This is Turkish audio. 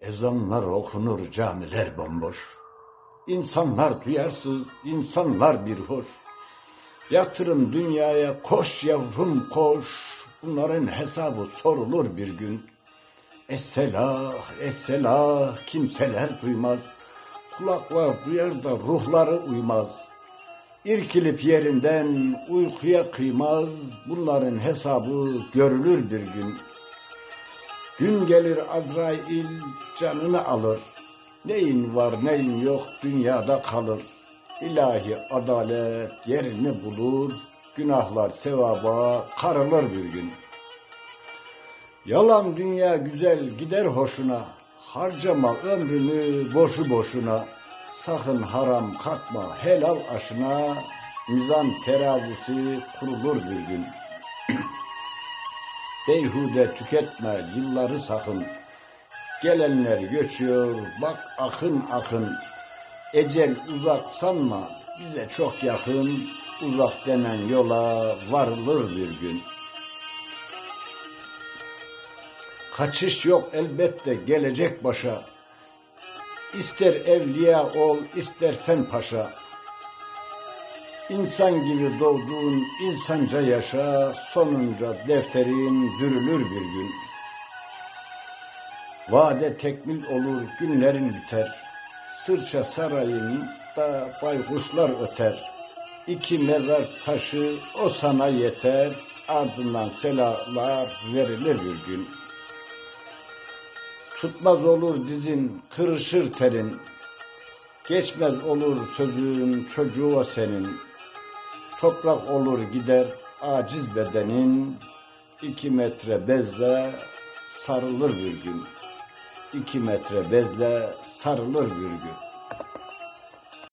Ezanlar okunur, camiler bomboş. İnsanlar duyarsız, insanlar bir hoş. Yatırım dünyaya koş yavrum koş. Bunların hesabı sorulur bir gün. Esselah, esselah kimseler duymaz. Kulaklar duyar da ruhları uymaz. İrkilip yerinden uykuya kıymaz. Bunların hesabı görülür bir gün. Gün gelir Azrail canını alır. Neyin var neyin yok dünyada kalır. İlahi adalet yerini bulur. Günahlar sevaba karılır bir gün. Yalan dünya güzel gider hoşuna. Harcama ömrünü boşu boşuna. Sakın haram katma helal aşına. Mizan terazisi kurulur bir gün. Beyhude tüketme yılları sakın. Gelenler göçüyor bak akın akın. Ecel uzak sanma bize çok yakın. Uzak denen yola varılır bir gün. Kaçış yok elbette gelecek başa. İster evliya ol istersen paşa. İnsan gibi doğduğun insanca yaşa, sonunca defterin dürülür bir gün. Vade tekmil olur, günlerin biter. Sırça sarayında baykuşlar öter. İki mezar taşı o sana yeter. Ardından selalar verilir bir gün. Tutmaz olur dizin, kırışır terin. Geçmez olur sözün çocuğu o senin. Toprak olur gider aciz bedenin. iki metre bezle sarılır bir gün. İki metre bezle sarılır bir gün.